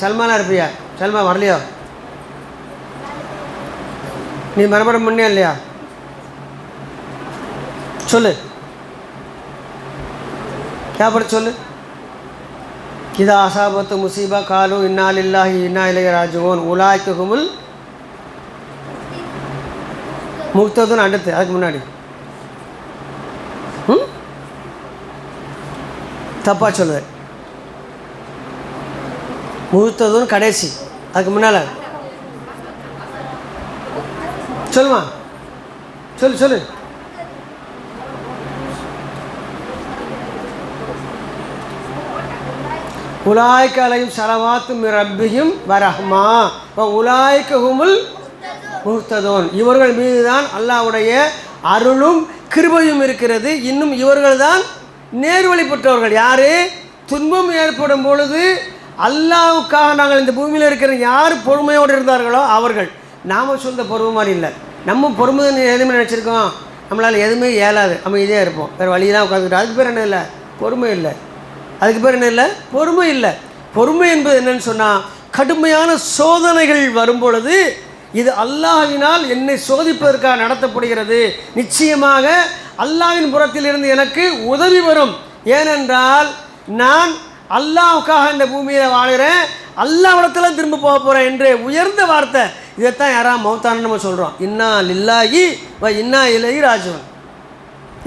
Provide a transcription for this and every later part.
சல்மானா இருப்பியா? சல்மா வரலையோ? நீ மறுபடியும் முன்னே இல்லையா? சொல்லு. கேப்பட சொல்லு? இது அசாபத்து முசீபா காலு இன்னாலில்லாஹி இன்னா இலைய ராஜுவோன் உலாய்க்குமுல் முக்ததுன்னு அடுத்து அதுக்கு முன்னாடி. ம் தப்பா முகூர்த்ததும் கடைசி. அதுக்கு முன்னால். சொல்லுமா? சொல்லு சொல்லு. உலாய்க்கு அலையும் சலவாத்தும் ரப்பியும் வரஹ்மா. உலாய்க்கு ஹுமுல் இவர்கள் மீது தான் அல்லாவுடைய அருளும் கிருபையும் இருக்கிறது. இன்னும் இவர்கள் தான் நேர்வழிப்பட்டவர்கள். யார்? துன்பம் ஏற்படும் பொழுது அல்லாவுக்காக நாங்கள் இந்த பூமியில் இருக்கிற யார் பொறுமையோடு இருந்தார்களோ அவர்கள். நாம் சொல்ல பொறுமை மாதிரி இல்லை. நம்ம பொறுமை எதுவுமே நினச்சிருக்கோம். நம்மளால் எதுவுமே இயலாது. அமைதியாக இருப்போம். வேறு வழியெல்லாம் உட்காந்துக்கிட்டு அதுக்கு பேர் என்ன இல்லை? பொறுமை இல்லை. அதுக்கு பேர் என்ன இல்லை? பொறுமை இல்லை. பொறுமை என்பது என்னன்னு சொன்னால் கடுமையான சோதனைகள் வரும் பொழுது இது அல்லாஹினால் என்னை சோதிப்பதற்காக நடத்தப்படுகிறது. நிச்சயமாக அல்லாஹ்வின் புறத்திலிருந்து எனக்கு உதவி வரும். ஏனென்றால் நான் அல்லாவுக்காக இந்த பூமியில் வாழ்கிறேன் அல்லாவிடத்தில் திரும்ப போக போகிறேன் என்று உயர்ந்த வார்த்தை. இதைத்தான் யாரா மௌத்தான்னு நம்ம சொல்கிறோம் இன்னா லில்லாகி வ இன்னா இலகி ராஜவன்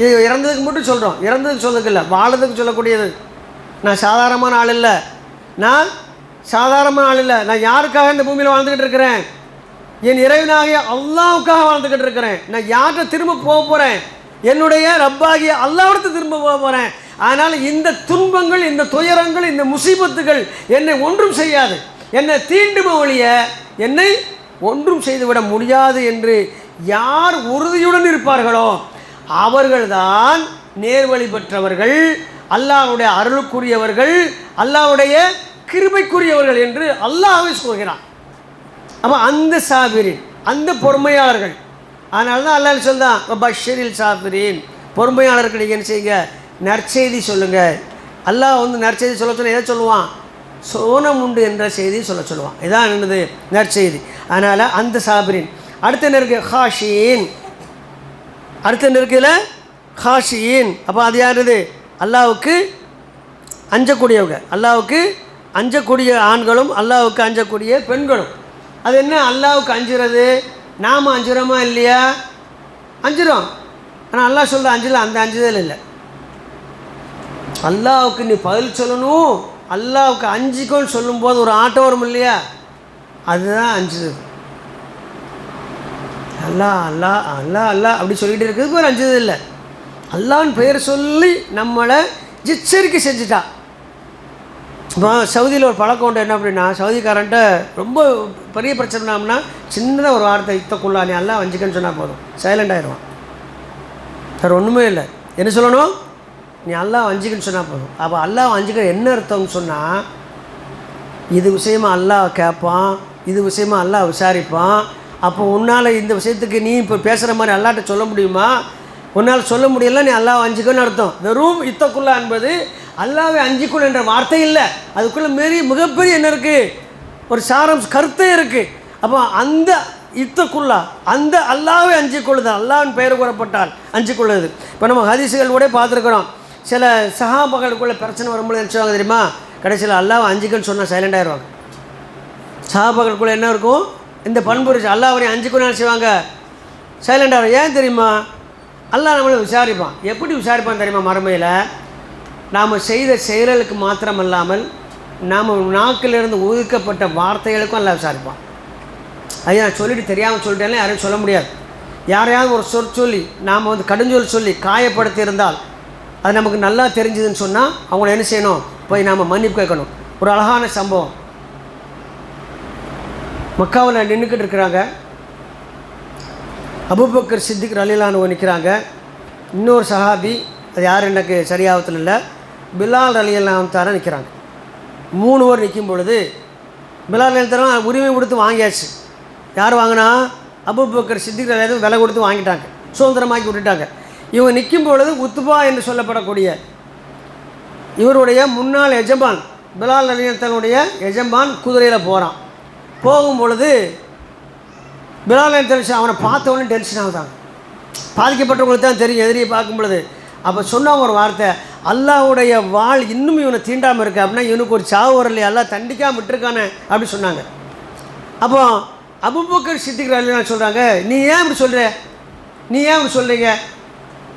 இது இறந்ததுக்கு மட்டும் சொல்கிறோம் இறந்ததுக்கு சொல்லதுக்கு இல்லை வாழறதுக்கு சொல்லக்கூடியது. நான் சாதாரணமான ஆள் இல்லை. நான் சாதாரணமான ஆள் இல்லை. நான் யாருக்காக இந்த பூமியில் வாழ்ந்துக்கிட்டு இருக்கிறேன்? என் இறைவனாகிய அல்லாவுக்காக வாழ்ந்துக்கிட்டு இருக்கிறேன். நான் யார்கிட்ட திரும்ப போக போகிறேன் என்னுடைய ரப்பாகிய அல்லாவிடத்து திரும்ப போக போகிறேன் ஆனால் இந்த துன்பங்கள் இந்த துயரங்கள் இந்த முசீபத்துகள் என்னை ஒன்றும் செய்யாது. என்னை தீண்டும ஒழிய என்னை ஒன்றும் செய்துவிட முடியாது என்று யார் உறுதியுடன் இருப்பார்களோ அவர்கள்தான் நேர்வழி பெற்றவர்கள் அல்லாவுடைய அருளுக்குரியவர்கள் அல்லாவுடைய கிருபைக்குரியவர்கள் என்று அல்லாஹே சொல்கிறான். அப்போ அந்த சாபிரின் அந்த பொறுமையாளர்கள் அதனால தான் அல்லாஹ் சொல்தான் பஷரில் சாபிரின். பொறுமையாளர்கள் நீங்கள் என்ன செய்யுங்க? நற்செய்தி சொல்லுங்கள் அல்லாஹ் வந்து நற்செய்தி சொல்ல சொல்ல எதை சொல்லுவான்? சோனம் உண்டு என்ற செய்தி சொல்ல சொல்லுவான். இதான் என்னது? நற்செய்தி. அதனால் அந்த சாபிரின். அடுத்த என்ன இருக்குது அடுத்த அடுத்து என்ன இருக்குதுல ஹாஷியின். அப்போ அது யாருது? அல்லாவுக்கு அஞ்சக்கூடியவங்க. அல்லாவுக்கு அஞ்சக்கூடிய ஆண்களும் அல்லாவுக்கு அஞ்சக்கூடிய பெண்களும். அது என்ன? அல்லாவுக்கு அஞ்சுறது. நாம் அஞ்சுறோமா இல்லையா? அஞ்சுறோம். ஆனால் அல்லாஹ் சொல்கிற அஞ்சில் அந்த அஞ்சுதல் இல்லை. அல்லாவுக்கு நீ பதில் சொல்லணும். அல்லாவுக்கு அஞ்சிக்கோன்னு சொல்லும்போது ஒரு ஆட்டம் வரும் இல்லையா? அதுதான் அஞ்சுது. அல்லா அல்லா அல்லா அல்லா அப்படி சொல்லிகிட்டு இருக்கிறதுக்கு ஒரு அஞ்சது இல்லை. அல்லான்னு பெயர் சொல்லி நம்மளை ஜிச்சரிக்கை செஞ்சுட்டா. இப்போ சவுதியில் ஒரு பழக்கம் உண்டு. என்ன அப்படின்னா சவுதிக்காரன்ட்ட ரொம்ப பெரிய பிரச்சனைனா சின்னதாக ஒரு வார்த்தை இத்தக்குள்ளா நீ எல்லாம் வஞ்சிக்கன்னு சொன்னால் போதும். சைலண்ட் ஆயிடுவான். வேறு ஒன்றுமே இல்லை. என்ன சொல்லணும்? நீ அல்லா வஞ்சிக்கன்னு சொன்னால் போதும். அப்போ அல்லாஹ் வஞ்சிக்க என்ன அர்த்தம்னு சொன்னால் இது விஷயமா அல்லாஹ் கேட்பான் இது விஷயமா அல்லாஹ் விசாரிப்பான். அப்போ உன்னால் இந்த விஷயத்துக்கு நீ இப்போ பேசுகிற மாதிரி அல்லாட்ட சொல்ல முடியுமா? உன்னால் சொல்ல முடியல நீ அல்லாஹ் அஞ்சிக்கன்னு அர்த்தம். வெறும் இத்தக்குள்ளா என்பது அல்லாவை அஞ்சிக்கொள் என்ற வார்த்தை இல்லை. அதுக்குள்ளே மாரி மிகப்பெரிய என்ன இருக்குது ஒரு சாரம் கருத்தே இருக்குது அப்போ அந்த இத்தக்குள்ளா அந்த அல்லாவை அஞ்சிக்கொள்ளுது அல்லாவின் பெயர் கூறப்பட்டால் அஞ்சிக்கொள்ளுது இப்போ நம்ம ஹதீசுகள் கூட பார்த்துருக்குறோம். சில சகாபகளுக்குள்ள பிரச்சனை வரும்போது என்ன செய்வாங்க தெரியுமா? கடைசியில் அல்லாவை அஞ்சிக்கன்னு சொன்னால் சைலண்ட் ஆயிடுவாங்க. சகாபகளுக்குள்ள என்ன இருக்கும்? இந்த பண்பு இருந்துச்சு அல்லாஹ் அஞ்சுக்கணும் என்ன செய்வாங்க? சைலண்ட் ஆகிடும் ஏன் தெரியுமா? அல்லாஹ் நம்மளை விசாரிப்பான். எப்படி விசாரிப்பான் தெரியுமா மறுமையில்? நாம் செய்த செயல்களுக்கு மாத்திரமல்லாமல் நாம் நாக்கிலிருந்து ஒதுக்கப்பட்ட வார்த்தைகளுக்கும் எல்லாம் விசாரிப்பான். ஐயா நான் சொல்லிட்டு தெரியாமல் சொல்லிட்டேன்னு யாரும் சொல்ல முடியாது. யாரையாவது ஒரு சொற் சொல்லி நாம் வந்து கடுஞ்சொல் சொல்லி காயப்படுத்தி இருந்தால் அது நமக்கு நல்லா தெரிஞ்சதுன்னு சொன்னால் அவங்கள என்ன செய்யணும்? போய் நாம் மன்னிப்பு கேட்கணும். ஒரு அழகான சம்பவம். மக்காவில் நின்றுக்கிட்டு இருக்கிறாங்க. அபுபக்கர் சித்திக் ரலிலானு நிற்கிறாங்க இன்னொரு சஹாபி அது யார் எனக்கு சரியாகத்தில் இல்லை பிலால் ரலியல்லாம் தார நிற்கிறாங்க மூணு பேர் நிற்கும் பொழுது பிலால் ரலியல்லாம் உரிமை கொடுத்து வாங்கியாச்சு. யார் வாங்கினா? அபுபக்கர் சித்திக் ரலியாதும் விலை கொடுத்து வாங்கிட்டாங்க. சுதந்திரமாக்கி விட்டுட்டாங்க. இவங்க நிற்கும் பொழுது உத்துபா என்று சொல்லப்படக்கூடிய இவருடைய முன்னாள் எஜமான் பிலால் நிலையத்தனுடைய எஜமான் குதிரையில் போகிறான் போகும் பொழுது பிலால் நிலையத்தன் அவனை பார்த்தவனே டென்ஷன் ஆகுதாங்க பாதிக்கப்பட்டவங்களுக்கு தான் தெரியும் எதிரியை பார்க்கும் பொழுது. அப்போ சொன்ன ஒரு வார்த்தை அல்லாவுடைய வாழ் இன்னும் இவனை தீண்டாமல் இருக்கு அப்படின்னா இவனுக்கு ஒரு சாவு வரலையே அல்லா தண்டிக்காமல் விட்டுருக்கானே அப்படின்னு சொன்னாங்க. அப்போ அபுபக்கர் சித்திக்கிறாள் சொல்கிறாங்க நீ ஏன் இப்படி சொல்கிற நீ ஏன் இப்படி சொல்கிறீங்க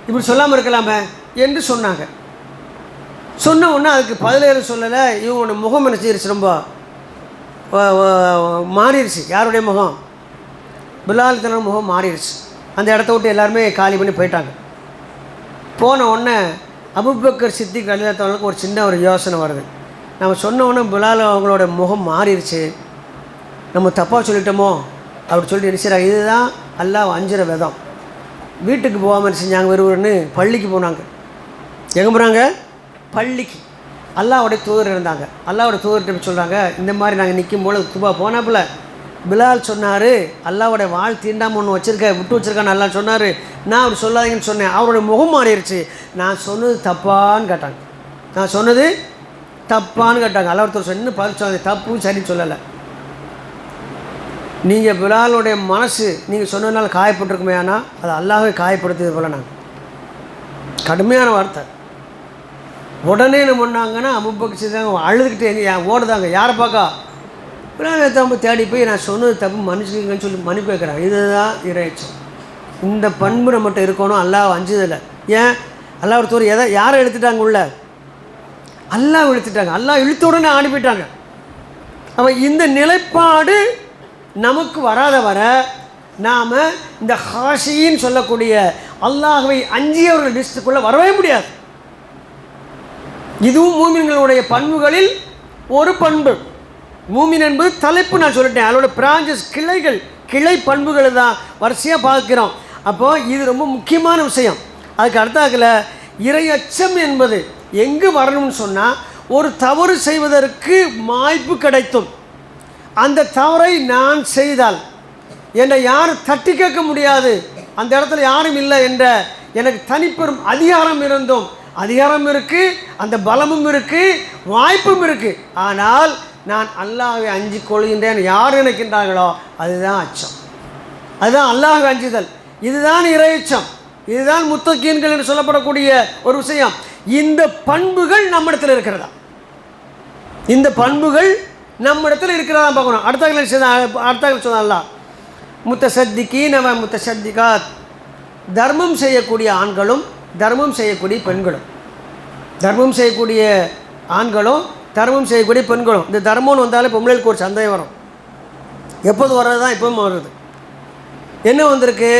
இப்படி சொல்லாமல் இருக்கலாமே என்று சொன்னாங்க. சொன்ன உடனே அதுக்கு பதிலேறு சொல்லலை. இவனோட முகம் என்ன செய்யிருச்சு ரொம்ப மாறிடுச்சு. யாருடைய முகம்? பிலால் முகம் மாறிடுச்சு. அந்த இடத்த விட்டு எல்லாருமே காலி பண்ணி போயிட்டாங்க. போன உடனே அபுபக்கர் சித்திக் அலிதாத்தவங்களுக்கு ஒரு சின்ன ஒரு யோசனை வருது. நம்ம சொன்ன உடனே பிலால் அவங்களோட முகம் மாறிடுச்சு. நம்ம தப்பாக சொல்லிட்டோமோ? அப்படி சொல்லிட்டு நினைச்சாங்க இதுதான் அல்லாஹ் அஞ்சுற விதம். வீட்டுக்கு போகாமல் செஞ்சாங்க? வெறுவருன்னு பள்ளிக்கு போனாங்க. எங்கே போகிறாங்க பள்ளிக்கு. அல்லாவுடைய தூதர் இருந்தாங்க. அல்லாவுடைய தூதர்கிட்ட சொல்கிறாங்க இந்த மாதிரி நாங்கள் நிற்கும் போது துபா போனாப்புல. பிலால் சொன்னார் அல்லாவுடைய வாழ் தீண்டாமல் ஒன்று வச்சுருக்க விட்டு வச்சுருக்கான்னு அல்லா சொன்னார். நான் அவர் சொல்லாதீங்கன்னு சொன்னேன். அவருடைய முகம் மாறிடுச்சு. நான் சொன்னது தப்பான்னு கேட்டாங்க. நான் சொன்னது தப்பான்னு கேட்டாங்க. அல்லாவுடைய சொன்ன பதில் சொன்னது தப்பு சரின்னு சொல்லலை. நீங்கள் பிலாலுடைய மனசு நீங்கள் சொன்னதுனால காயப்பட்டிருக்குமே ஆனால் அது அல்லாவே காயப்படுத்தியது போல நாங்கள் கடுமையான வார்த்தை. உடனே என்ன பண்ணாங்கன்னா அபுபக்கு செய்தாங்க அழுதுகிட்டு எங்க யா- ஓடுதாங்க. யாரை பார்க்கா பிலால் தம்பு தேடி போய் நான் சொன்னது தப்பு மன்னிச்சுக்கங்கன்னு சொல்லி மன்னிப்பு வைக்கிறாங்க இதுதான் இறைச்சம் இந்த பண்பு நம்மகிட்ட இருக்கணும் அல்லாஹ் அஞ்சுதில்லை ஏன்? அல்லாஹ் ஒருத்தர் எதை யாரை எழுத்துட்டாங்க உள்ள? அல்லாஹ் இழுத்துட்டாங்க. அல்லாஹ் இழுத்த உடனே அனுப்பிட்டாங்க அவன் இந்த நிலைப்பாடு நமக்கு வராத வர நாம் இந்த ஹாஷின்னு சொல்லக்கூடிய அல்லாஹுவை அஞ்சியவர்கள் லிஸ்ட்டுக்குள்ளே வரவே முடியாது. இதுவும் மூமின்களுடைய பண்புகளில் ஒரு பண்பு. மூமின் என்பது தலைப்பு நான் சொல்லிட்டேன். அதோட பிராஞ்சஸ் கிளைகள் கிளை பண்புகள் தான் வரிசையாக பார்க்குறோம். அப்போ இது ரொம்ப முக்கியமான விஷயம். அதுக்கு அடுத்தாக்கில் இறையச்சம் என்பது எங்கு வரணும்னு சொன்னால் ஒரு தவறு செய்வதற்கு வாய்ப்பு கிடைத்தும். அந்த தவறை நான் செய்தால் என்னை யாரும் தட்டி கேட்க முடியாது. அந்த இடத்துல யாரும் இல்லை என்ற எனக்கு தனிப்பெரும் அதிகாரம் இருந்தும் அதிகாரம் இருக்குது அந்த பலமும் இருக்குது வாய்ப்பும் இருக்குது ஆனால் நான் அல்லாஹை அஞ்சு கொள்கின்றேன் யார் நினைக்கின்றார்களோ அதுதான் அச்சம். அதுதான் அல்லாஹ் அஞ்சுதல். இதுதான் இறையச்சம் இதுதான் முத்தக்கீன்கள் என்று சொல்லப்படக்கூடிய ஒரு விஷயம். இந்த பண்புகள் நம்மிடத்தில் இருக்கிறதா? இந்த பண்புகள் நம்ம இடத்துல இருக்கிறதான் பார்க்கணும். அடுத்த அடுத்த சொன்னால முத்த சத்திக்கி நம்ம முத்த சத்திகாத் தர்மம் செய்யக்கூடிய ஆண்களும் தர்மம் செய்யக்கூடிய பெண்களும். தர்மம் செய்யக்கூடிய ஆண்களும் தர்மம் செய்யக்கூடிய பெண்களும். இந்த தர்மம்னு வந்தாலே பொம்பளைக்கு ஒரு சந்தேகம் வரும். எப்போது வர்றது தான் எப்பவும் வருது. என்ன வந்திருக்கு?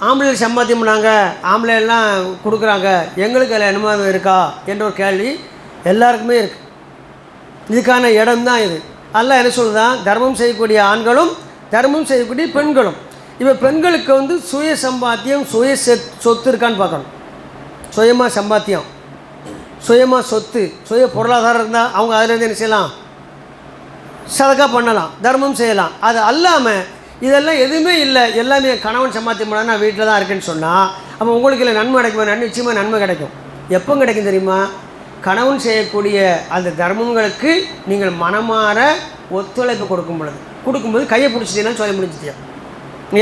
ஆம்பளை சம்பாத்தியம் பண்ணாங்க ஆம்பளை எல்லாம் கொடுக்குறாங்க. எங்களுக்கு அதில் அனுமதி இருக்கா? என்ற ஒரு கேள்வி எல்லாருக்குமே இருக்குது இதுக்கான இடம் தான் இது. அல்ல என்ன சொல்லுதான் தர்மம் செய்யக்கூடிய ஆண்களும் தர்மம் செய்யக்கூடிய பெண்களும். இப்போ பெண்களுக்கு வந்து சுய சம்பாத்தியம் சுய செத் சொத்து இருக்கான்னு பார்க்கணும். சுயமாக சம்பாத்தியம். சுயமாக சொத்து சுய பொருளாதாரம் இருந்தால் அவங்க அதிலேருந்து என்ன செய்யலாம்? சதக்கா பண்ணலாம் தர்மம் செய்யலாம். அது அல்லாமல் இதெல்லாம் எதுவுமே இல்லை. எல்லாமே கணவன் சம்பாத்தியம் பண்ணா நான் வீட்டில் தான் இருக்கேன்னு சொன்னால் அப்போ உங்களுக்கு இல்லை நன்மை கிடைக்குமா? நன்மை நிச்சயமாக நன்மை கிடைக்கும். எப்போ கிடைக்கும் தெரியுமா? கணவன் செய்யக்கூடிய அந்த தர்மங்களுக்கு நீங்கள் மனமாற ஒத்துழைப்பு கொடுக்கும் பொழுது கொடுக்கும்போது கையை பிடிச்சிட்டீங்கன்னா சொல்ல முடிஞ்சிட்டியா?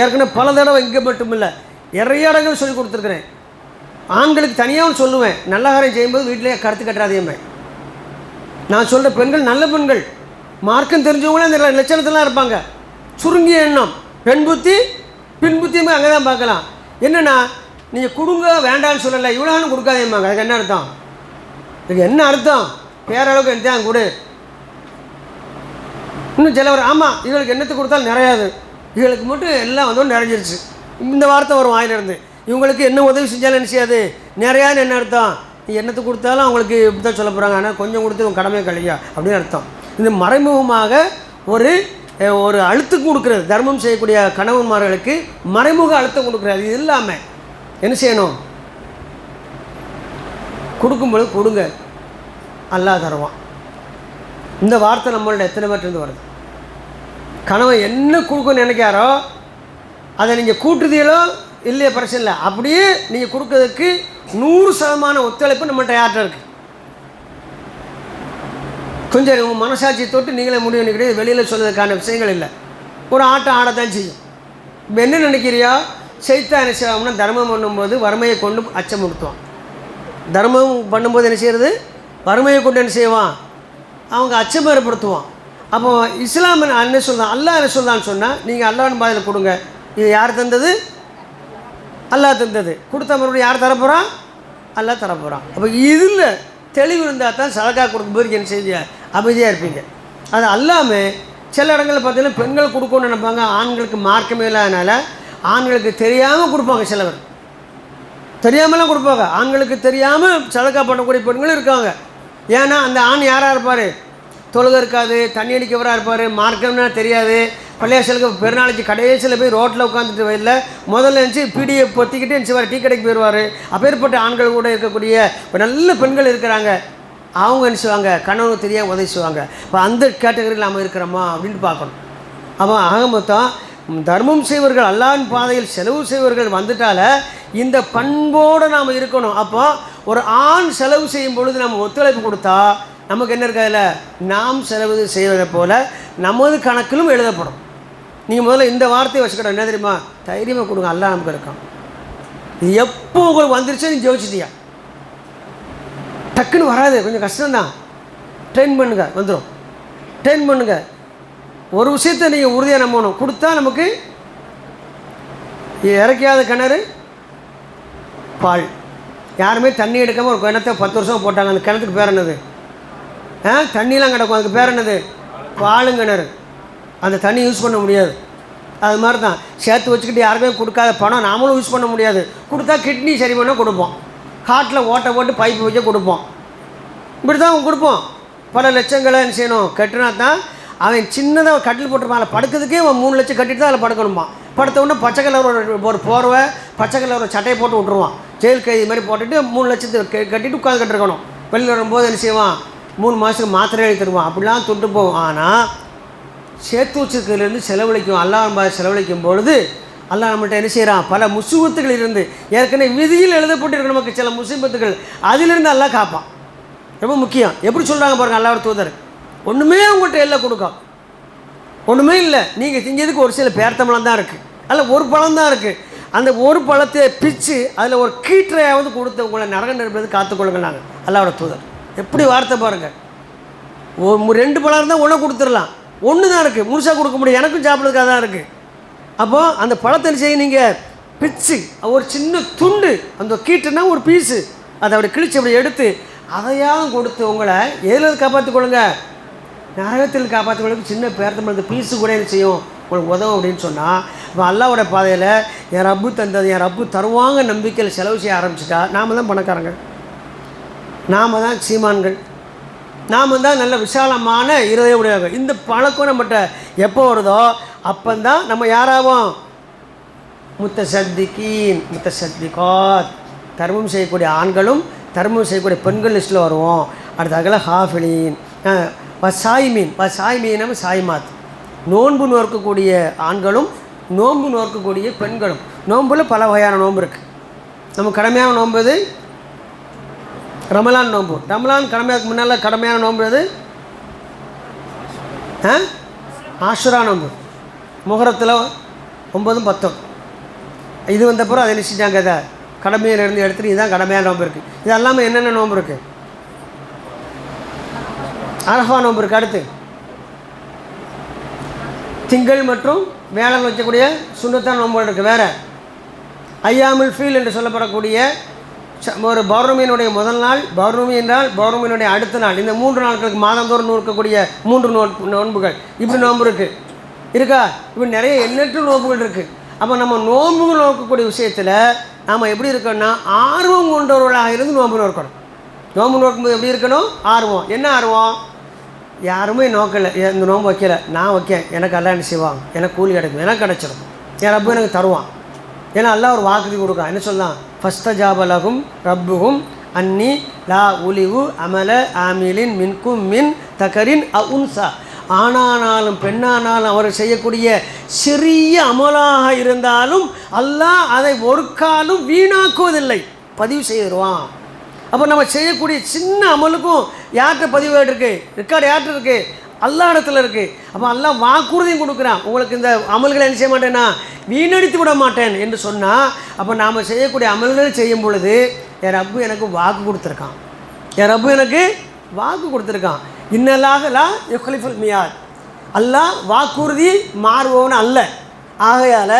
ஏற்கனவே பல தடவை இங்கே மட்டும் இல்லை நிறைய இடங்கள் சொல்லி கொடுத்துருக்குறேன். ஆண்களுக்கு தனியாகவும் சொல்லுவேன் நல்ல காரியம் செய்யும்போது வீட்டிலேயே கருத்து கட்டாதேமே நான் சொல்கிற பெண்கள் நல்ல பெண்கள் மார்க்கம் தெரிஞ்சவங்களே அந்த லட்சணத்தெல்லாம் இருப்பாங்க. சுருங்கிய எண்ணம் பெண் புத்தி பின் புத்தியுமே அங்கே தான் பார்க்கலாம். என்னென்னா நீங்கள் கொடுங்க வேண்டாம்னு சொல்லலை இவ்வளோ கொடுக்காதேம்மாங்க அதுக்கு என்ன அர்த்தம்? இதுக்கு என்ன அர்த்தம்? பேரளவுக்கு என்ன கொடு. இன்னும் சிலவர் ஆமாம் இவங்களுக்கு என்னத்தை கொடுத்தாலும் நிறையாது. இவங்களுக்கு மட்டும் எல்லாம் வந்து நிறைஞ்சிருச்சு. இந்த வார்த்தை வரும் வாயிலிருந்து. இவங்களுக்கு என்ன உதவி செஞ்சாலும் என்ன செய்யாது? நிறையான்னு என்ன அர்த்தம்? நீ என்னத்தை கொடுத்தாலும் அவங்களுக்கு இப்படி தான் சொல்ல போகிறாங்க ஆனால் கொஞ்சம் கொடுத்து உன் கடமையை கழியா அப்படின்னு அர்த்தம். இந்த மறைமுகமாக ஒரு ஒரு அழுத்தம் கொடுக்குறது. தர்மம் செய்யக்கூடிய கணவன்மார்களுக்கு மறைமுக அழுத்தம் கொடுக்குறது. இது இல்லாமல் என்ன செய்யணும்? கொடுக்கும்பொழுது கொடுங்க. அல்லா தருவான். இந்த வார்த்தை நம்மள்ட்ட எத்தனை பேர்ட்டு வருது? கணவன் என்ன கொடுக்கணும்னு நினைக்காரோ அதை நீங்கள் கூட்டுதீங்களோ இல்லையே பிரச்சனை இல்லை. அப்படியே நீங்கள் கொடுக்கறதுக்கு நூறு சதமான ஒத்துழைப்பு நம்மகிட்ட யார்கிட்ட இருக்குது கொஞ்சம் உங்கள் மனசாட்சியை தொட்டு நீங்களே முடிவு பண்ணிக்கிட்டு வெளியில் சொல்றதுக்கான விஷயங்கள் இல்லை. ஒரு ஆட்டம் ஆடத்தான் செய்யும். இப்போ என்ன நினைக்கிறியா செய்தான் என்ன செய்வோம்னா தர்மம் பண்ணும்போது வறுமையை கொண்டு அச்சமுடுத்துவான் தர்மம் பண்ணும்போது என்ன செய்கிறது வறுமையை கொண்டு என்ன செய்வான்? அவங்க அச்சம் ஏற்படுத்துவான். அப்போ இஸ்லாம் என்ன சொல்கிறான் அல்லாஹ் என்ன சொல்கிறான்னு சொன்னால் நீங்கள் அல்லாஹ்னு பாதையில் கொடுங்க இது யார் தந்தது? அல்லாஹ் தந்தது. கொடுத்த மறுபடியும் யார் தரப்போகிறான் அல்லாஹ் தரப்போகிறான் அப்போ இதில் தெளிவு இருந்தால் தான் சதக்கா கொடுக்கும்போது என்ன செய்ய அமைதியாக இருப்பீங்க. அது அல்லாமல் சில இடங்களில் பார்த்தீங்கன்னா பெண்கள் கொடுக்கணும்னு நினைப்பாங்க. ஆண்களுக்கு மார்க்கமே இல்லாதனால ஆண்களுக்கு தெரியாமல் கொடுப்பாங்க சிலவர். தெரியாமலாம் கொடுப்பாங்க. ஆண்களுக்கு தெரியாமல் சலக்கா பண்ணக்கூடிய பெண்களும் இருக்காங்க. ஏன்னா அந்த ஆண் யாராக இருப்பார்? தொழுக இருக்காது தண்ணி அடிக்கவராக இருப்பார் மார்க்கம்னா தெரியாது. பள்ளியாசலுக்கு பெருநாளைக்கு கடைசியில் போய் ரோட்டில் உட்காந்துட்டு வயலில் முதல்ல இருந்துச்சு பீடியை பொத்திக்கிட்டு இருந்துச்சு டீ கடைக்கு போயிடுவார் அப்பேற்பட்ட ஆண்கள் கூட இருக்கக்கூடிய நல்ல பெண்கள் இருக்கிறாங்க. அவங்க என்ன செய்வாங்க? கணவனுக்கு தெரியாமல் உதவி செய்வாங்க. இப்போ அந்த கேட்டகரியில் நாம் இருக்கிறோமா அப்படின்னு பார்க்கணும். அவன் ஆக மொத்தம் தர்மம் செய்வர்கள் அல்லாஹ்வின் பாதையில் செலவு செய்வர்கள் வந்துட்டால இந்த பண்போடு நாம் இருக்கணும். அப்போ ஒரு ஆண் செலவு செய்யும் பொழுது நம்ம ஒத்துழைப்பு கொடுத்தா நமக்கு என்ன இருக்காதுல நாம் செலவு செய்வதை போல் நமது கணக்கிலும் எழுதப்படும். நீங்கள் முதல்ல இந்த வார்த்தையை வச்சுக்கணும் என்ன தெரியுமா? தைரியமாக கொடுங்க. அல்லாஹ் நமக்கு இருக்கான். இது எப்போ உங்களுக்கு வந்துருச்சு நீ ஜோதிச்சிட்டியா டக்குன்னு வராது. கொஞ்சம் கஷ்டம்தான். ட்ரெயின் பண்ணுங்க. வந்துடும் ட்ரெயின் பண்ணுங்கள் ஒரு விஷயத்தை நீங்கள் உறுதியாக நம்பணும். கொடுத்தா நமக்கு இறக்காத கிணறு பால். யாருமே தண்ணி எடுக்காமல் ஒரு கிணத்தை பத்து வருஷம் போட்டாங்க. அந்த கிணத்துக்கு பேர் என்னது? ஆ தண்ணிலாம் கிடக்கும். அதுக்கு பேர் என்னது? பாலும் கிணறு. அந்த தண்ணி யூஸ் பண்ண முடியாது. அது மாதிரி தான் சேர்த்து வச்சுக்கிட்டு யாருமே கொடுக்காத பணம் நாமளும் யூஸ் பண்ண முடியாது. கொடுத்தா கிட்னி சரி பண்ண கொடுப்போம். காட்டில் ஓட்டை போட்டு பைப்பு வச்சு கொடுப்போம். இப்படி தான் கொடுப்போம். பல லட்சங்களை என்ன செய்யணும்? கட்டினா தான் அவன் சின்னதாக கட்டில் போட்டிருப்பான். அதில் படுக்கிறதுக்கே அவன் மூணு லட்சம் கட்டிட்டு தான் அதில் படுக்கணுமா படுத்த உடனே பச்சை கலர் ஒரு ஒரு போர்வை பச்சை கலர் ஒரு சட்டையை போட்டு விட்ருவான் ஜெயில் கைது மாதிரி போட்டுட்டு மூணு லட்சத்தை கட்டிட்டு உட்காந்துக்கிட்டு இருக்கணும் வெளியில் வரும்போது என்ன செய்வான்? மூணு மாதத்துக்கு மாத்திரை எழுதி தருவான். அப்படிலாம் தொட்டு போவான். ஆனால் சேர்த்து வச்சிருக்கிறதுலேருந்து செலவழிக்கும் அல்லாஹ் செலவழிக்கும் பொழுது அல்லாஹ் நம்மள்ட்ட என்ன செய்கிறான் பல முசீபத்துகள் இருந்து ஏற்கனவே விதியில் எழுதப்பட்டிருக்க நமக்கு சில முசீபத்துகள் அதிலிருந்து அல்லாஹ் காப்பான். ரொம்ப முக்கியம். எப்படி சொல்கிறாங்க பாருங்க அல்லாஹ் தூதர். ஒன்றுமே உங்கள்கிட்ட எல்லாம் கொடுக்கும் ஒன்றுமே இல்லை. நீங்கள் செஞ்சதுக்கு ஒரு சில பேர்த்தம்பளம் தான் இருக்குது அதில் ஒரு பழம் தான் இருக்குது அந்த ஒரு பழத்தை பிச்சு அதில் ஒரு கீற்றையாவது கொடுத்து உங்களை நரக நெருப்பது காத்துக்கொள்ளுங்க நாங்கள் அல்லாவோட தூதர். எப்படி வார்த்தை பாருங்கள் ஒரு ரெண்டு பழம் இருந்தால் ஒன்று கொடுத்துடலாம். ஒன்று தான் இருக்குது முழுசாக கொடுக்க முடியும். எனக்கும் சாப்பிட்றதுக்காக தான் இருக்குது அப்போது அந்த பழத்தை செய்ய நீங்கள் பிச்சு ஒரு சின்ன துண்டு அந்த கீட்டுனா ஒரு பீஸு. அதை அப்படி கிழிச்சு அப்படி எடுத்து அதையாவது கொடுத்து உங்களை எதில் காப்பாற்றிக் கொள்ளுங்க. நரகத்தில் காப்பாற்றவங்களுக்கு சின்ன பேர்த்தம் அந்த பீஸு கூட என்ன செய்யும். உங்களுக்கு உதவும் அப்படின்னு சொன்னால் இப்போ அல்லாவோட பாதையில் என் ரப்பு தந்தது என் ரப்பு தருவாங்க நம்பிக்கையில் செலவு செய்ய ஆரம்பிச்சிட்டா நாம் தான் பணக்காரங்க. நாம தான் சீமான்கள். நாம் தான் நல்ல விசாலமான இருதய உடையவங்க இந்த பழக்கம் நம்மகிட்ட எப்போ வருதோ அப்போந்தான் நம்ம யாராவோம் முத்தசத்திகீன் முத்தசத்திகாத். தர்மம் செய்யக்கூடிய ஆண்களும் தர்மம் செய்யக்கூடிய பெண்கள் லிஸ்ட்டில் வருவோம். அடுத்த அகல ஹாஃபிலீன். சாய்மீன் சாய்மீனம் சாய்மாத் நோன்பு நோக்கக்கூடிய ஆண்களும் நோன்பு நோக்கக்கூடிய பெண்களும். நோன்பில் பல வகையான நோன்பு இருக்குது நம்ம கடமையான நோன்பு ரமலான் நோன்பு. ரமலான் கடமையாக்கு முன்னால் கடமையான நோன்பு எது? ஆ? ஆஷுரா நோன்பு. முகரத்தில் ஒம்பதும் பத்தும். இது வந்தப்பறம் அதை நினச்சிட்டாங்க இதை கடமையிலேருந்து எடுத்துட்டு இதுதான் கடமையான நோன்பு இருக்குது இது எல்லாமே என்னென்ன நோன்பு இருக்குது அரஃபா நோன்பு இருக்குது அடுத்து. திங்கள் மற்றும் வேளாண் வைக்கக்கூடிய சுண்ணத்தான் நோன்புகள் இருக்குது வேறு. ஐயாமுல் ஃபீல் என்று சொல்லப்படக்கூடிய ச- ஒரு பௌர்ணமியினுடைய முதல் நாள். பௌர்ணமி என்றால் பௌர்ணமியினுடைய அடுத்த நாள். இந்த மூன்று நாட்களுக்கு மாதந்தோறும் நோக்கக்கூடிய மூன்று நோ நோன்புகள். இப்படி நோன்பு இருக்குது இருக்கா? இப்படி நிறைய எண்ணற்ற நோன்புகள் இருக்குது அப்போ நம்ம நோன்புகள் நோக்கக்கூடிய விஷயத்தில் நாம் எப்படி இருக்கணும்னா ஆர்வம் கொண்டவர்களாக இருந்து நோன்பு நோக்கணும். நோன்பு நோக்கும்போது எப்படி இருக்கணும்? ஆர்வம். என்ன ஆர்வம்? யாருமே நோக்கலை. இந்த நோம்பு வைக்கலை. நான் வைக்கேன். எனக்கு எல்லாம் என்ன செய்வாங்க எனக்கு கூலி கிடைக்கும். எனக்கு கிடச்சிடும் என் ரப்பு எனக்கு தருவான். ஏன்னா அல்லாஹ் ஒரு வாக்குறுதி கொடுக்கான் என்ன சொல்லலாம்? ஃபஸ்த ஜாபலகும் ரப்புகும் அன்னி லா உலிவு அமல ஆமிலின் மின்கும் மின் தகரின் அ உன்சா. ஆணானாலும் பெண்ணானாலும் அவர் செய்யக்கூடிய சிறிய அமலாக இருந்தாலும் அல்லாஹ் அதை ஒருக்காலும் வீணாக்குவதில்லை. பதிவு செய்திருவான். அப்போ நம்ம செய்யக்கூடிய சின்ன அமலுக்கும் யார்கிட்ட பதிவேடு இருக்குது ரெக்கார்டு யார்கிட்ட இருக்குது எல்லா இடத்துல இருக்குது அப்போ எல்லாம் வாக்குறுதியும் கொடுக்குறான். உங்களுக்கு இந்த அமல்களை என்ன செய்ய மாட்டேன்னா வீணடித்து விட மாட்டேன் என்று சொன்னால் அப்போ நாம் செய்யக்கூடிய அமல்கள் செய்யும் பொழுது என் ரப்பு எனக்கு வாக்கு கொடுத்துருக்கான். என் ரப்பு எனக்கு வாக்கு கொடுத்துருக்கான். இன்னலாகலா யுக்லிஃபுல் மியார் அல்லாஹ் வாக்குறுதி மாறுபவன் அல்ல. ஆகையால்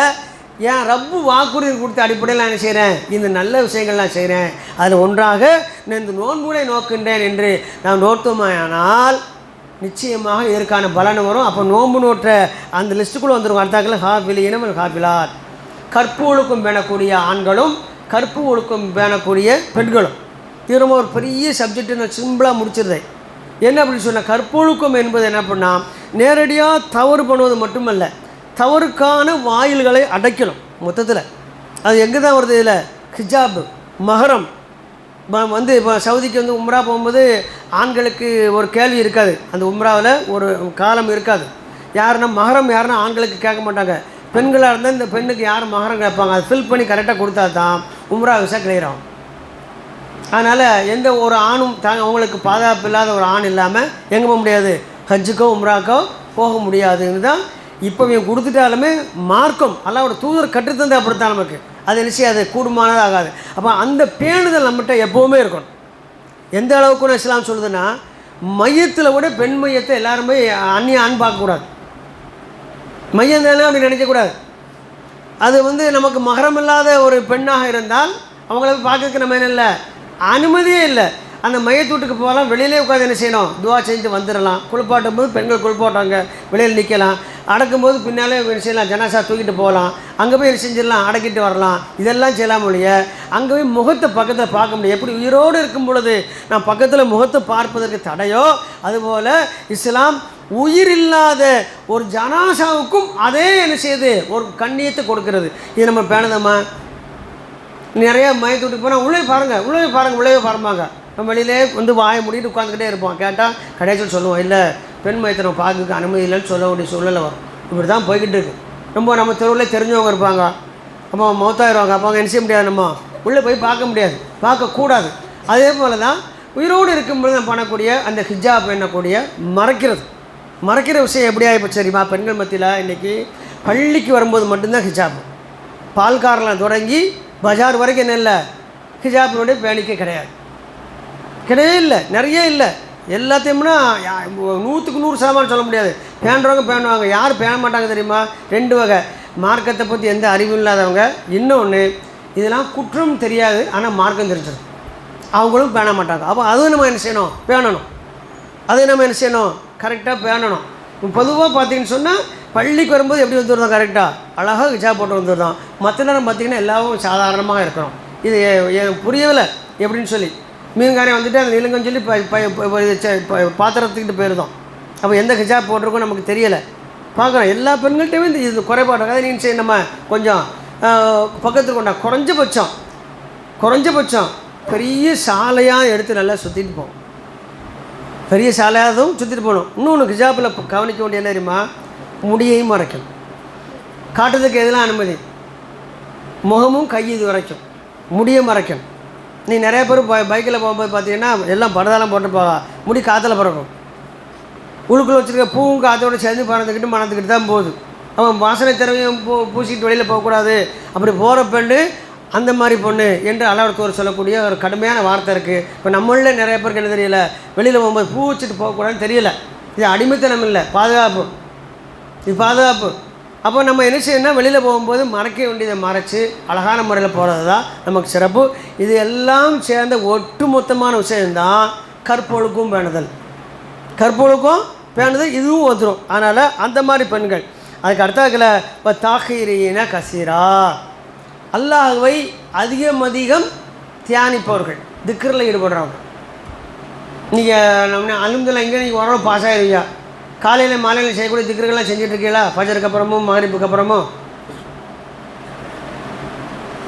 ஏன் ரப்பு வாக்குறுதி கொடுத்த அடிப்படையில் நான் என்ன செய்கிறேன் இந்த நல்ல விஷயங்கள் நான் செய்கிறேன் அதில் ஒன்றாக நான் இந்த நோன்புடை நோக்கின்றேன் என்று நாம் நோட்டுமானால் நிச்சயமாக இதற்கான பலன் வரும். அப்போ நோன்பு நோற்ற அந்த லிஸ்ட்டுக்குள்ளே வந்துடும் அடுத்தாக்கில் ஹாஃபில் இனமல் ஹாஃபிலார் கற்பு ஒழுக்கம் பேணக்கூடிய ஆண்களும் கற்பு ஒழுக்கம் பேணக்கூடிய பெண்களும். திரும்ப ஒரு பெரிய சப்ஜெக்ட் நான் சிம்பிளாக முடிச்சிருந்தேன் என்ன அப்படின்னு சொன்னால் கற்பொழுக்கம் என்பது என்ன பண்ணால் நேரடியாக தவறு பண்ணுவது மட்டுமல்ல. தவறுக்கான வாயில்களை அடைக்கணும் மொத்தத்தில். அது எங்கே தான் வருது இதில்? ஹிஜாப் மஹரம். வந்து இப்போ சவுதிக்கு வந்து உம்ரா போகும்போது ஆண்களுக்கு ஒரு கேள்வி இருக்காது. அந்த உம்ராவில் ஒரு காலம் இருக்காது. யாருன்னா மகரம் யாருன்னா ஆண்களுக்கு கேட்க மாட்டாங்க. பெண்களாக இருந்தால் இந்த பெண்ணுக்கு யார் மகரம் கேட்பாங்க? அதை ஃபில் பண்ணி கரெக்டாக கொடுத்தா தான் உம்ரா விசா கிளியர் ஆகும். அதனால் எந்த ஒரு ஆணும் தாங்க அவங்களுக்கு பாதுகாப்பு இல்லாத ஒரு ஆண் இல்லாமல் எங்கே போக முடியாது? ஹஜ்ஜுக்கோ உம்ராக்கோ போக முடியாதுன்னு தான் இப்போ இவன் கொடுத்துட்டாலுமே மார்க்கம் அல்லாவோட தூதர் கற்றுத்தந்து அப்படித்தான் நமக்கு. அது என்ன செய்யாது? கூடுமானது ஆகாது. அப்போ அந்த பேணுதல் நம்மகிட்ட எப்போவுமே இருக்கணும். எந்த அளவுக்கு இஸ்லாம் சொல்லுதுன்னா மையத்தில் விட பெண் மையத்தை எல்லாருமே அந்நிய ஆண் பார்க்கக்கூடாது. மையம் தானே அப்படி நினைக்கக்கூடாது. அது வந்து நமக்கு மகரம் இல்லாத ஒரு பெண்ணாக இருந்தால் அவங்கள பார்க்கறதுக்கு நம்ம என்ன இல்லை? அனுமதியே இல்லை. அந்த மையத்தூட்டுக்கு போகலாம் வெளியிலே உட்காந்து என்ன செய்யணும்? துவா செஞ்சு வந்துடலாம். குளிப்பாட்டும் போது பெண்கள் குளிப்பாட்டாங்க வெளியில் நிற்கலாம். அடக்கும்போது பின்னாலே என்ன செய்யலாம் ஜனாசா தூக்கிட்டு போகலாம். அங்கே போய் என்ன செஞ்சிடலாம் அடக்கிட்டு வரலாம். இதெல்லாம் செய்யலாம் ஒழிய அங்கே போய் முகத்தை பக்கத்தில் பார்க்க முடியும் எப்படி உயிரோடு இருக்கும் பொழுது நான் பக்கத்தில் முகத்தை பார்ப்பதற்கு தடையோ? அதுபோல் இஸ்லாம் உயிர் இல்லாத ஒரு ஜனாசாவுக்கும் அதே என்ன செய்யுது? ஒரு கண்ணியத்தை கொடுக்கிறது. இது நம்ம பேணுதம்மா. நிறையா மயத்துட்டு போனால் உள்ளே பாருங்கள் உள்ளே பாருங்கள் உள்ளே பாருமாங்க நம்ம வெளியிலே வந்து வாயை மூடிட்டு உட்காந்துக்கிட்டே இருப்போம். கேட்டால் கடைசியில் சொல்லுவோம் இல்லை பெண் மைத்தனை பார்க்க அனுமதி இல்லைன்னு சொல்ல வேண்டிய சூழ்நிலை வரும். இப்படி தான் போய்கிட்டு இருக்கு. ரொம்ப நம்ம தெருவில் தெரிஞ்சவங்க இருப்பாங்க. அப்போ மௌத்தாயிருவாங்க. அப்போ அவங்க என்ன செய்ய முடியாது நம்ம? உள்ளே போய் பார்க்க முடியாது. பார்க்கக்கூடாது. அதே போல் தான் உயிரோடு இருக்கும்போது நம்ம பண்ணக்கூடிய அந்த ஹிஜாப் என்னக்கூடிய மறைக்கிறது. மறைக்கிற விஷயம் எப்படி ஆகிப்போச்சு சரிமா பெண்கள் மத்தியில் இன்றைக்கி பள்ளிக்கு வரும்போது மட்டும்தான் ஹிஜாப். பால்காரெலாம் தொடங்கி பஜார் வரைக்கும் என்ன இல்லை? ஹிஜாப்பினுடைய பேணிக்கை கிடையாது. கிடையவே இல்லை. நிறைய இல்லை. எல்லாத்தையும்னா யா- நூற்றுக்கு நூறு சதமானம் சொல்ல முடியாது. பேணுறவங்க பேணுவாங்க யார் பேண மாட்டாங்க தெரியுமா? ரெண்டு வகை. மார்க்கத்தை பற்றி எந்த அறிவும் இல்லாதவங்க. இன்னொன்று இதெல்லாம் குற்றம் தெரியாது. ஆனால் மார்க்கம் தெரிஞ்சிடும். அவங்களும் பேண மாட்டாங்க. அப்போ அதுவும் நம்ம என்ன செய்யணும்? பேணணும். அதை நம்ம என்ன செய்யணும்? கரெக்டாக பேணணும். பொதுவாக பார்த்தீங்கன்னு சொன்னால் பள்ளிக்கு வரும்போது எப்படி வந்துருந்தோம் கரெக்டாக அழகாக விஜா போட்டு வந்துருந்தோம் மற்ற நேரம் பார்த்தீங்கன்னா எல்லாரும் சாதாரணமாக இருக்கிறோம். இது புரியவில்லை. எப்படின்னு சொல்லி. மீன்காரன் வந்துட்டு அந்த நிலங்கன்னு சொல்லி ப- ச- பாத்திரத்துக்கிட்டு போயிருந்தோம் அப்போ எந்த ஹிஜாப் போட்டிருக்கோம் நமக்கு தெரியலை. பார்க்குறோம் எல்லா பெண்கள்கிட்டையுமே இந்த இது குறைபாடு அதை நீங்கள் செய்ய நம்ம கொஞ்சம் பக்கத்துக்கு கொண்டா குறைஞ்சபட்சம் குறைஞ்சபட்சம் பெரிய சாலையாக எடுத்து நல்லா சுற்றிட்டு போகும் பெரிய சாலையாகவும் சுற்றிட்டு போகணும். இன்னொன்று ஹிஜாப்பில் கவனிக்க வேண்டிய என்ன தெரியுமா? முடியையும் மறைக்கணும். காட்டுறதுக்கு எதெல்லாம் அனுமதி? முகமும் கை இது வரைக்கும். முடியும் மறைக்கணும். நீ நிறைய பேர் பை பைக்கில் போகும்போது பார்த்தீங்கன்னா எல்லாம் பரதாலம் போட்டு போவா. முடி காற்றுல பறக்கும். உள்ளுக்குள்ளே வச்சுருக்க பூவும் காற்றோட சேர்ந்து பறந்துக்கிட்டு மணந்துக்கிட்டு தான் போகுது. அவன் வாசனை திறமையும் பூ பூசிட்டு வெளியில் போகக்கூடாது. அப்படி போகிற பெண்ணு அந்த மாதிரி பொண்ணு என்று அளவத்தோர் சொல்லக்கூடிய ஒரு கடுமையான வார்த்தை இருக்குது இப்போ நம்மளில் நிறைய பேருக்கு என்ன தெரியல? வெளியில் போகும்போது பூ வச்சுட்டு போகக்கூடாதுன்னு தெரியல. இது அடிமைத்தனம் இல்லை பாதுகாப்பு. இது பாதுகாப்பு. அப்போ நம்ம என்ன செய்யணும்னா வெளியில் போகும்போது மறைக்க வேண்டியதை மறைச்சி அழகான முறையில் போகிறது தான் நமக்கு சிறப்பு. இது எல்லாம் சேர்ந்த ஒட்டுமொத்தமான விஷயம்தான் கற்பொழுக்கும் பேணுதல். கற்பொழுக்கும் பேணுதல் இதுவும் வந்துடும் அதனால் அந்த மாதிரி பெண்கள். அதுக்கு அடுத்ததுல இப்போ தாக்கீரீன கசீரா. அல்லாஹுவை அதிகம் அதிகம் தியானிப்பவர்கள். திக்கரில் ஈடுபடுறவங்க. நீங்கள் நம்ம அலுமதில் எங்கே நீங்கள் ஓரளவு பாஸ் காலையில் மாலையில் செய்யக்கூடிய திக்கர்கள்லாம் செஞ்சிட்ருக்கீங்களா? ஃபஜருக்கு அப்புறமும் மகரிப்புக்கு அப்புறமும்?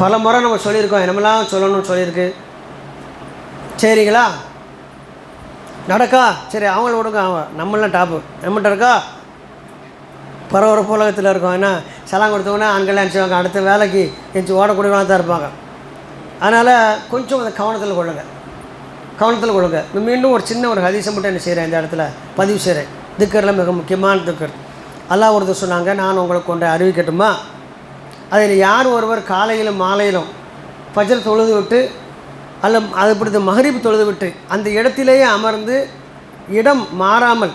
பல முறை நம்ம சொல்லியிருக்கோம். என்னமெல்லாம் சொல்லணும்னு சொல்லியிருக்கு. சரிங்களா? நடக்கா? சரி அவங்கள விடுங்க. அவங்க நம்மளாம் டாப்பு நம்மகிட்ட இருக்கா? பரபரப்பு உலகத்தில் இருக்கோம். ஏன்னா சலாம் கொடுத்தவொடனே ஆண்கள் நினச்சிவாங்க அடுத்த வேலைக்கு எஞ்சி ஓடக்கூடியவங்களாக தான் இருப்பாங்க. அதனால் கொஞ்சம் அதை கவனத்தில் கொள்ளுங்கள் கவனத்தில் கொடுங்க மீண்டும் ஒரு சின்ன ஒரு ஹதீசம் மட்டும் என்ன செய்கிறேன் இந்த இடத்துல? பதிவு செய்கிறேன் திக்கரில் மிக முக்கியமான திக்கர். அல்லாஹ் ஒருத்தர் சொன்னாங்க நான் உங்களுக்கு கொண்டு அறிவிக்கட்டுமா? அதில் யார் ஒருவர் காலையிலும் மாலையிலும் ஃபஜர் தொழுது விட்டு அல்ல அது பிடித்த தொழுது விட்டு அந்த இடத்திலேயே அமர்ந்து இடம் மாறாமல்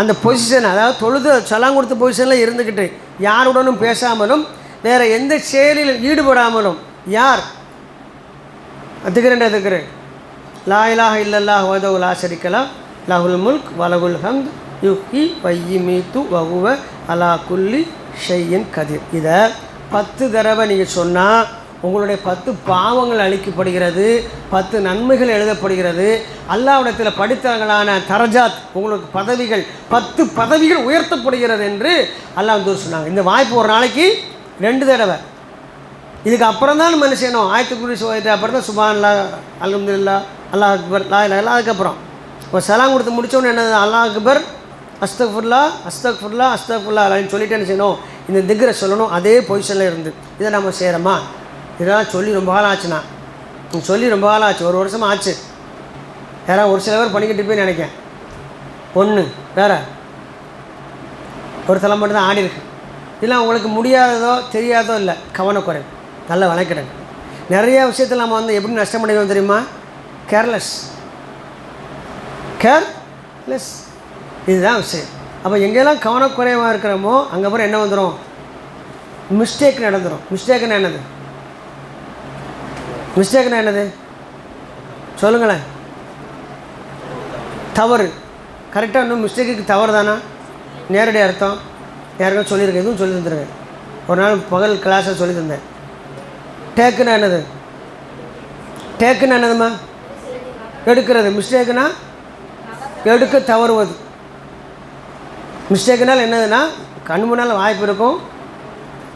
அந்த பொசிஷன் அதாவது தொழுது சலாம் கொடுத்த பொசிஷனில் இருந்துக்கிட்டு யாருடனும் பேசாமலும் வேறு எந்த செயலிலும் ஈடுபடாமலும் யார்? திக்கிறேன் திக்கிறேன் லா இலாஹ இல்லல்லாஹ் வதவு லா ஷரிக்கலா லஹுல் முல்க் வலகுல் ஹங் யுஹி வையி மீத்து வகுவ அலா குல்லி ஷெய்யின் கதிர். இதை பத்து தடவை நீங்கள் சொன்னால் உங்களுடைய பத்து பாவங்கள் அளிக்கப்படுகிறது பத்து நன்மைகள் எழுதப்படுகிறது. அல்லாவிடத்தில் படித்தவர்களான தரஜாத் உங்களுக்கு பதவிகள் பத்து பதவிகள் உயர்த்தப்படுகிறது என்று அல்லாஹ் வந்து சொன்னாங்க. இந்த வாய்ப்பு ஒரு நாளைக்கு ரெண்டு தடவை. இதுக்கு அப்புறம் தான் நம்ம என்ன செய்யணும்? ஆயத்து குறி சோதிட்டு அப்புறம் தான் சுபான் அல்லா அலமதுல்லா அல்லாஹ் அக்பர் லா இல்லா அதுக்கப்புறம் இப்போ சலாம் கொடுத்து முடித்தோன்னு என்ன அல்லாஹ் அக்பர் அஸ்தக்ஃபுல்லா அஸ்தக்ஃபுல்லா அஸ்தக்ஃபுல்லா அப்படின்னு சொல்லிட்டு என்ன செய்யணும்? இந்த திக்ரை சொல்லணும். அதே பொசிஷனில் இருந்து. இதை நம்ம செய்கிறோமா இதெல்லாம் சொல்லி ரொம்ப காலம் ஆச்சுண்ணா. சொல்லி ரொம்ப காலம் ஆச்சு. ஒரு வருஷமாக ஆச்சு. யாராவது ஒரு சில பேர் பண்ணிக்கிட்டு போய் நினைக்கேன் ஒன்று வேற. ஒரு தலை மட்டும் தான் ஆடி இருக்கு. இதெல்லாம் உங்களுக்கு முடியாததோ தெரியாதோ இல்லை. கவனக்குறை நல்ல வளைக்கிறேன் நிறைய விஷயத்தில் நம்ம வந்து எப்படி நஷ்டமடைவோம் தெரியுமா? கேர்லெஸ் கேர்லெஸ் இதுதான் விஷயம். அப்போ எங்கெல்லாம் கவனக்குறைவாக இருக்கிறோமோ அங்கே அப்புறம் என்ன வந்துடும் மிஸ்டேக் நடந்துடும் மிஸ்டேக்குன்னு என்னது? மிஸ்டேக்னா என்னது? சொல்லுங்களேன். தவறு. கரெக்டாக இன்னும் மிஸ்டேக்குக்கு தவறு தானா? நேரடி அர்த்தம். யாருக்கும் சொல்லியிருக்கேன் எதுவும் சொல்லி தந்துருக்கேன் ஒரு நாள் பகல் கிளாஸில் சொல்லி தந்தேன். டேக்குன்னா என்னது? டேக்குன்னு என்னதும்மா? எடுக்கிறது. மிஸ்டேக்குன்னா எடுக்க தவறுவது. மிஸ்டேக்குனால் என்னதுன்னா கண் முன்னால் வாய்ப்பு இருக்கும்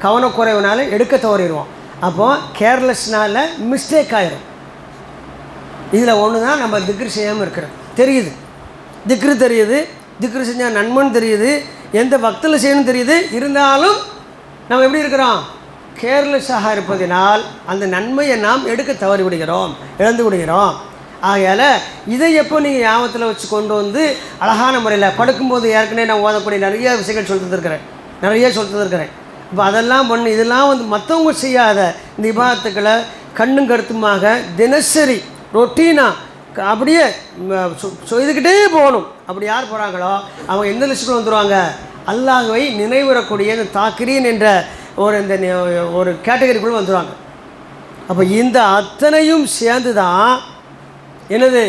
கவனக்குறைவுனால எடுக்க தவறிடுவோம். அப்போது கேர்லெஸ்னால் மிஸ்டேக் ஆயிரும். இதில் ஒன்று தான் நம்ம திக்ரு செய்யாமல் இருக்கிறோம் தெரியுது. திக்ரு தெரியுது. திக்ரு செஞ்சால் நன்மைன்னு தெரியுது. எந்த பக்தில் செய்யணும் தெரியுது. இருந்தாலும் நம்ம எப்படி இருக்கிறோம்? கேர்லெஸ்ஸாக இருப்பதினால் அந்த நன்மையை நாம் எடுக்க தவறி விடுகிறோம் இழந்து விடுகிறோம். ஆகையால் இதை எப்போ நீங்கள் ஞாபகத்தில் வச்சு கொண்டு வந்து அழகான முறையில் படுக்கும்போது ஏற்கனவே நான் ஓதக்கூடிய நிறைய விஷயங்கள் சொல்லி தந்திருக்கிறேன் நிறைய சொல்லி தந்திருக்கிறேன் இப்போ அதெல்லாம் பண்ணி இதெல்லாம் வந்து மற்றவங்க செய்யாத இந்த கண்ணும் கருத்துமாக தினசரி ரொட்டீனாக அப்படியே செய்துக்கிட்டே போகணும். அப்படி யார் போகிறாங்களோ அவங்க எந்த லிஸ்ட்டுக்குள்ள வந்துடுவாங்க அல்லாஹ்வை நினைவுறக்கூடிய இந்த தாக்கிரீன் என்ற ஒரு இந்த ஒரு கேட்டகரிக்குள்ளே வந்துடுவாங்க அப்போ இந்த அத்தனையும் சேர்ந்து தான் என்னது?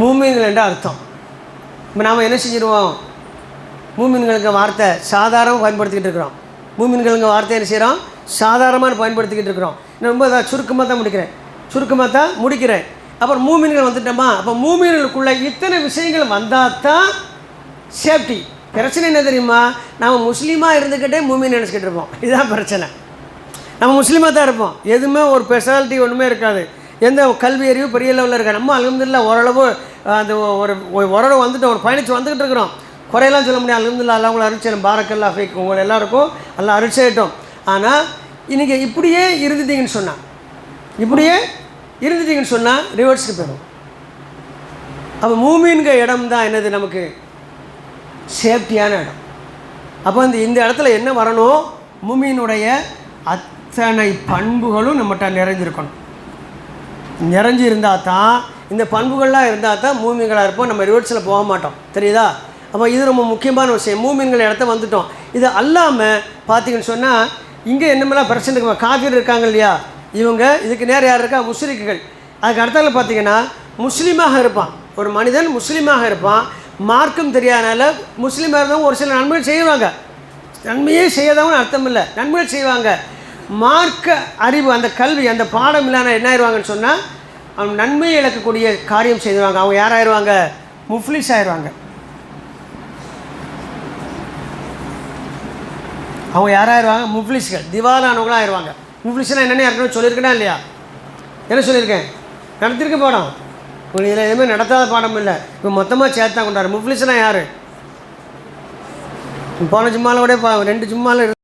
மூமின்கள் என்ற அர்த்தம். இப்போ நாம் என்ன செஞ்சிருவோம்? மூமின்களுக்கு வார்த்தை சாதாரணமாக பயன்படுத்திக்கிட்டு இருக்கிறோம். மூமின்களுக்கு வார்த்தை என்ன செய்கிறோம் சாதாரணமாக பயன்படுத்திக்கிட்டு இருக்கிறோம். நான் ரொம்ப இதாக சுருக்கமாக தான் முடிக்கிறேன். சுருக்கமாக தான் முடிக்கிறேன். அப்புறம் மூமின்கள் வந்துட்டோமா? அப்போ மூமின்களுக்குள்ள இத்தனை விஷயங்கள் வந்தால் தான் சேஃப்டி. பிரச்சனை என்ன தெரியுமா? நம்ம முஸ்லீமாக இருந்துக்கிட்டே மூமின் நினச்சிக்கிட்டு இருப்போம். இதுதான் பிரச்சனை. நம்ம முஸ்லீமாக தான் இருப்போம். எதுவுமே ஒரு ஸ்பெஷாலிட்டி ஒன்றுமே இருக்காது. எந்த கல்வி அறிவு பெரிய லெவலில் இருக்காது நம்ம அலமதுல்லா ஓரளவு அந்த ஒரு உறவு வந்துட்டு ஒரு பயணிச்சு வந்துக்கிட்டு இருக்கிறோம். குறையெல்லாம் சொல்ல முடியாது. அலமதுல்லா எல்லாம் உங்களை அரிச்சேன் பாரக்கல்லா ஃபேக் உங்களை எல்லாருக்கும் எல்லாம் அரிச்சேட்டும் ஆனால் இன்றைக்கி இப்படியே இருந்துட்டீங்கன்னு சொன்னால் இப்படியே இருந்துட்டீங்கன்னு சொன்னால் ரிவர்ஸ்க்கு போயிடும் அப்போ மூமின்கிற இடம் தான் என்னது நமக்கு? சேஃப்டியான இடம். அப்போ இந்த இந்த இடத்துல என்ன வரணும்? மூமியினுடைய அத்தனை பண்புகளும் நம்மகிட்ட நிறைஞ்சிருக்கணும் நிறைஞ்சு இருந்தால் தான் இந்த பண்புகள்லாம் இருந்தால் தான் மூமின்களாக இருப்போம் நம்ம ரிவர்ஸில் போக மாட்டோம். தெரியுதா? அப்போ இது ரொம்ப முக்கியமான விஷயம். மூமின்கள் இடத்த வந்துட்டோம். இது அல்லாமல் பார்த்தீங்கன்னு சொன்னால் இங்கே என்னமெல்லாம் பிரச்சனை இருக்கு காஃபிர் இருக்காங்க இல்லையா? இவங்க இதுக்கு நேர் யார் இருக்கா? முஸ்லிக்குகள் அதுக்கு அடுத்தால பார்த்தீங்கன்னா முஸ்லீமாக இருப்பான். ஒரு மனிதன் முஸ்லீமாக இருப்பான். மார்க்கும் தெரியாதனால முஸ்லீமாக இருந்தவங்க ஒரு சில நன்மைகள் செய்வாங்க. நன்மையே செய்யாதவங்க அர்த்தம் இல்லை. நன்மைகள் செய்வாங்க. மார்க்க அறிவு அந்த கல்வி அந்த பாடம் இல்லாத என்ன ஆயிடுவாங்கன்னு சொன்னால் அவன் நன்மையை இழக்கக்கூடிய காரியம் செய்துவாங்க அவங்க யாராயிருவாங்க முஃப்ளிஸ் ஆயிடுவாங்க அவங்க யாராயிருவாங்க முஃப்ளிஸ்கள் திவாலானவங்களாக ஆயிடுவாங்க முஃப்லிஸ்லாம் என்னென்ன ஏற்கனவே சொல்லியிருக்கேனா இல்லையா? என்ன சொல்லியிருக்கேன்? நடத்திருக்க பாடம். இதில் எதுவுமே நடத்தாத பாடம் இல்லை. இப்போ மொத்தமாக சேர்த்தா கொண்டாரு. முஃப்லிஸ்லாம் யார்? போன ஜும்மாவில் கூட பா- ரெண்டு ஜும்மாவில்